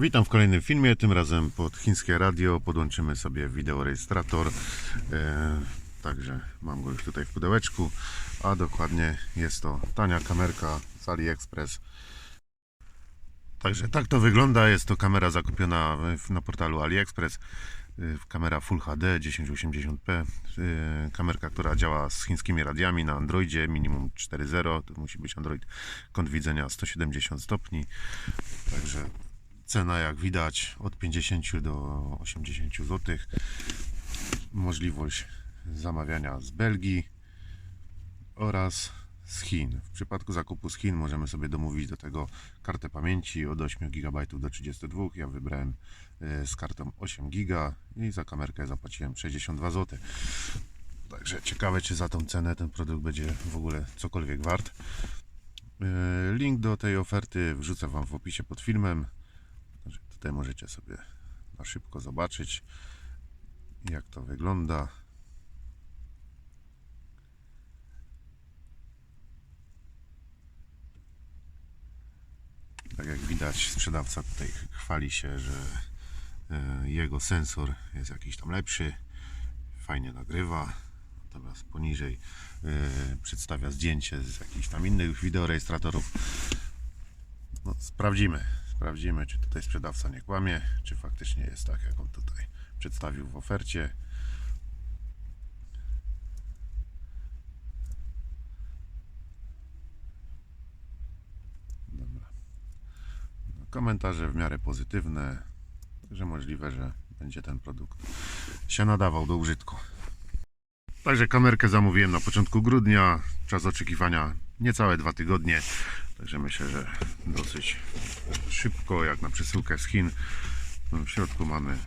Witam w kolejnym filmie, tym razem pod chińskie radio podłączymy sobie wideorejestrator. E, także mam go już tutaj w pudełeczku, a dokładnie jest to tania kamerka z AliExpress. Także tak to wygląda, jest to kamera zakupiona na portalu AliExpress. Y, Kamera Full HD 1080p. y, Kamerka, która działa z chińskimi radiami na Androidzie minimum 4.0. To musi być Android kąt widzenia 170 stopni. Także cena jak widać od 50 do 80 zł. Możliwość zamawiania z Belgii oraz z Chin. W przypadku zakupu z Chin możemy sobie domówić do tego kartę pamięci od 8 GB do 32. Ja wybrałem e, z kartą 8 GB i za kamerkę zapłaciłem 62 zł. Także ciekawe, czy za tą cenę ten produkt będzie w ogóle cokolwiek wart. E, Link do tej oferty wrzucę Wam w opisie pod filmem. Tutaj możecie sobie na szybko zobaczyć, jak to wygląda. Tak jak widać, sprzedawca tutaj chwali się, że e, jego sensor jest jakiś tam lepszy, fajnie nagrywa. Natomiast poniżej e, przedstawia zdjęcie z jakichś tam innych wideorejestratorów. No, sprawdzimy, sprawdzimy, czy tutaj sprzedawca nie kłamie, czy faktycznie jest tak, jak on tutaj przedstawił w ofercie. Dobra. No, komentarze w miarę pozytywne, że możliwe, że będzie ten produkt się nadawał do użytku. Także kamerkę zamówiłem na początku grudnia. Czas oczekiwania niecałe dwa tygodnie. Także myślę, że dosyć szybko, jak na przesyłkę z Chin. W środku mamy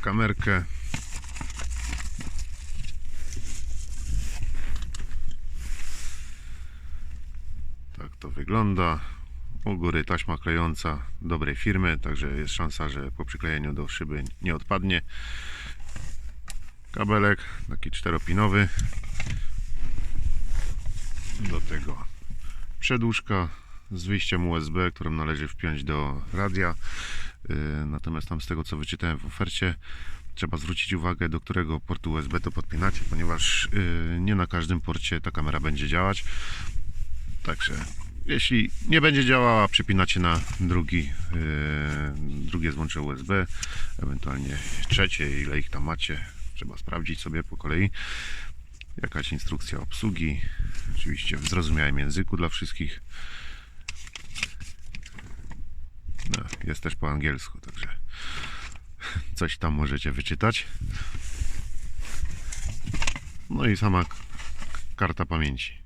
kamerkę. Tak to wygląda. U góry taśma klejąca dobrej firmy, także jest szansa, że po przyklejeniu do szyby nie odpadnie. Kabelek taki czteropinowy. Do tego przedłużka z wyjściem USB, którą należy wpiąć do radia. Yy, Natomiast tam z tego co wyczytałem w ofercie, trzeba zwrócić uwagę, do którego portu USB to podpinacie, ponieważ yy, nie na każdym porcie ta kamera będzie działać. Także jeśli nie będzie działała, przypinacie na drugi, yy, drugie złącze USB, ewentualnie trzecie, ile ich tam macie. Trzeba sprawdzić sobie po kolei. Jakaś instrukcja obsługi, oczywiście w zrozumiałym języku dla wszystkich. No, jest też po angielsku, także coś tam możecie wyczytać. No i sama karta pamięci.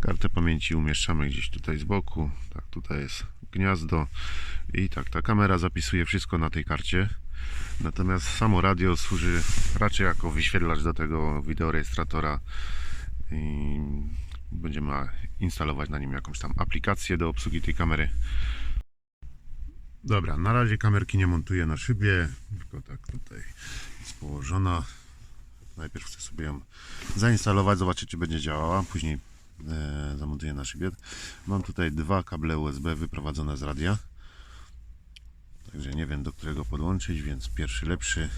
Kartę pamięci umieszczamy gdzieś tutaj z boku. Tak, tutaj jest gniazdo. I tak, ta kamera zapisuje wszystko na tej karcie. Natomiast samo radio służy raczej jako wyświetlacz do tego wideorejestratora. I będziemy instalować na nim jakąś tam aplikację do obsługi tej kamery. Dobra, na razie kamerki nie montuję na szybie, tylko tak tutaj jest położona. Najpierw chcę sobie ją zainstalować, zobaczyć czy będzie działała, później zamontuję na szybie. Mam tutaj dwa kable USB wyprowadzone z radia. Także nie wiem do którego podłączyć, więc pierwszy lepszy.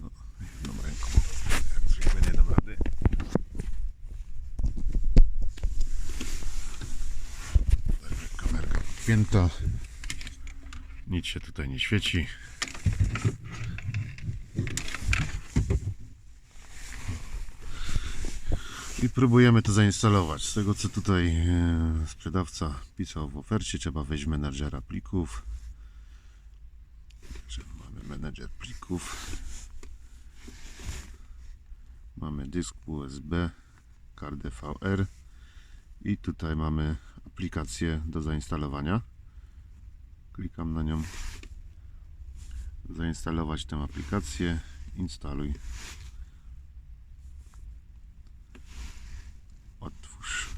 No, jedną ręką. Jak zwykle nie dam rady. Także kamerka podpięta. Nic się tutaj nie świeci. I próbujemy to zainstalować. Z tego co tutaj e, sprzedawca pisał w ofercie, trzeba wejść menedżera plików. Mamy menedżer plików. Mamy dysk USB, kartę VR i tutaj mamy aplikację do zainstalowania. Klikam na nią. Zainstalować tę aplikację. Instaluj. Otwórz.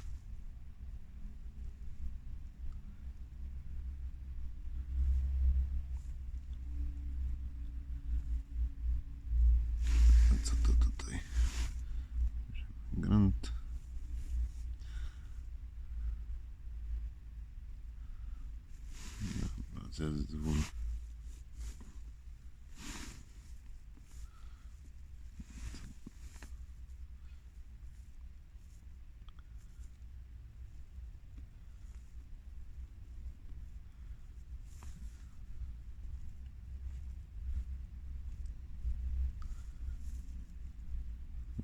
A Co to tutaj? Grant. Zezwól.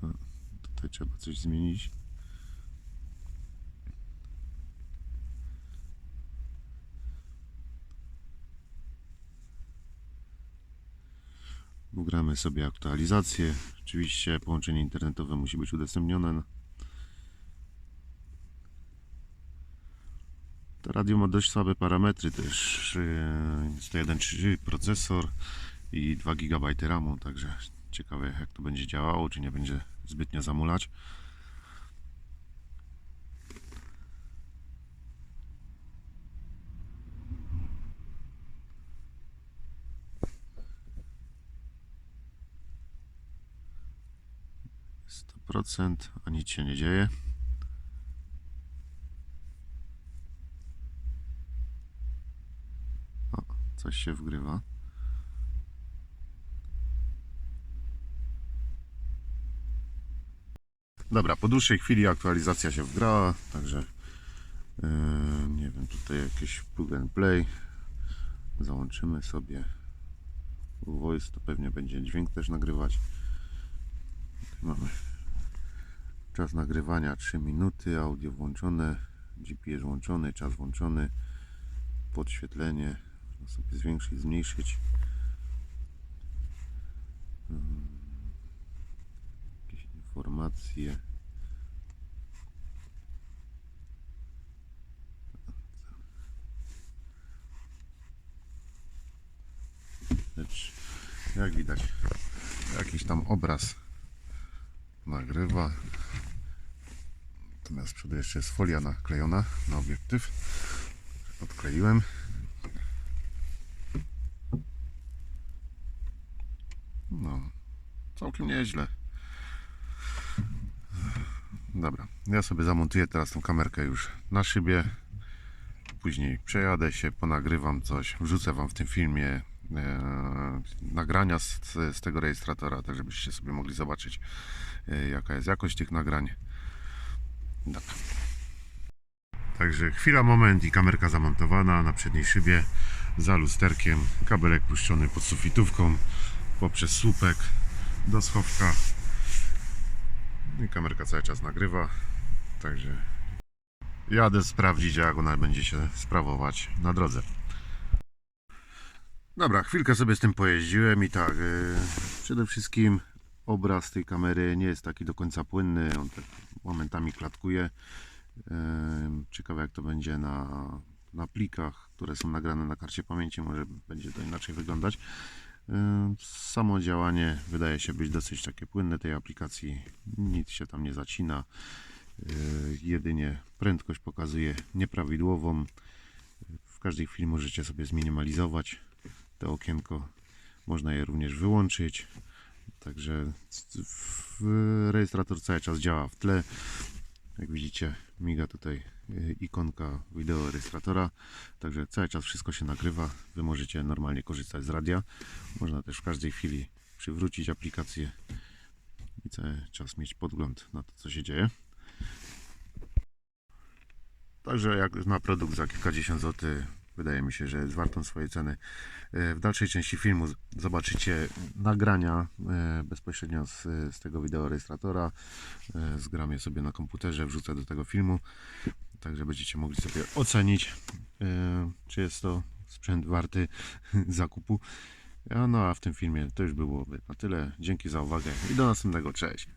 No, Tutaj trzeba coś zmienić. Ugramy sobie aktualizację. Oczywiście połączenie internetowe musi być udostępnione. To radio ma dość słabe parametry też. Yy, 101.3 procesor i 2 GB RAMu, także ciekawe jak to będzie działało, czy nie będzie zbytnio zamulać. Sto procent, a nic się nie dzieje. O, coś się wgrywa. Dobra, po dłuższej chwili aktualizacja się wgrała, także yy, nie wiem, tutaj jakieś plug and play. Załączymy sobie voice, to pewnie będzie dźwięk też nagrywać. Mamy czas nagrywania 3 minuty, audio włączone, GPS włączony, czas włączony, podświetlenie, można sobie zwiększyć, zmniejszyć. Mm, Jakieś informacje. Lecz jak widać, jakiś tam obraz nagrywa. Natomiast z jeszcze jest folia naklejona na obiektyw. Odkleiłem. No, całkiem nieźle. Dobra, ja sobie zamontuję teraz tą kamerkę już na szybie. Później przejadę się, ponagrywam coś, wrzucę Wam w tym filmie nagrania z, z tego rejestratora, tak żebyście sobie mogli zobaczyć e, jaka jest jakość tych nagrań. Dobra. Także chwila, moment i kamerka zamontowana na przedniej szybie za lusterkiem, kabelek puszczony pod sufitówką poprzez słupek do schowka i kamerka cały czas nagrywa także jadę sprawdzić jak ona będzie się sprawować na drodze dobra, chwilkę sobie z tym pojeździłem i tak yy, przede wszystkim obraz tej kamery nie jest taki do końca płynny on tak momentami klatkuje Ciekawe jak to będzie na, na plikach, które są nagrane na karcie pamięci, może będzie to inaczej wyglądać. Samo działanie wydaje się być dosyć takie płynne tej aplikacji, nic się tam nie zacina, Yy, jedynie prędkość pokazuje nieprawidłową. W każdej chwili możecie sobie zminimalizować to okienko, można je również wyłączyć. Także rejestrator cały czas działa w tle. Jak widzicie, miga tutaj y, ikonka wideo rejestratora, także cały czas wszystko się nagrywa. Wy możecie normalnie korzystać z radia. Można też w każdej chwili przywrócić aplikację i cały czas mieć podgląd na to, co się dzieje. Także jak na produkt za kilkadziesiąt złotych, wydaje mi się, że jest wartą swojej ceny. E, W dalszej części filmu zobaczycie nagrania e, bezpośrednio z, z tego wideorejestratora. E, Zgram je sobie na komputerze, wrzucę do tego filmu. Także będziecie mogli sobie ocenić, czy jest to sprzęt warty zakupu. No a w tym filmie to już byłoby na tyle. Dzięki za uwagę i do następnego. Cześć.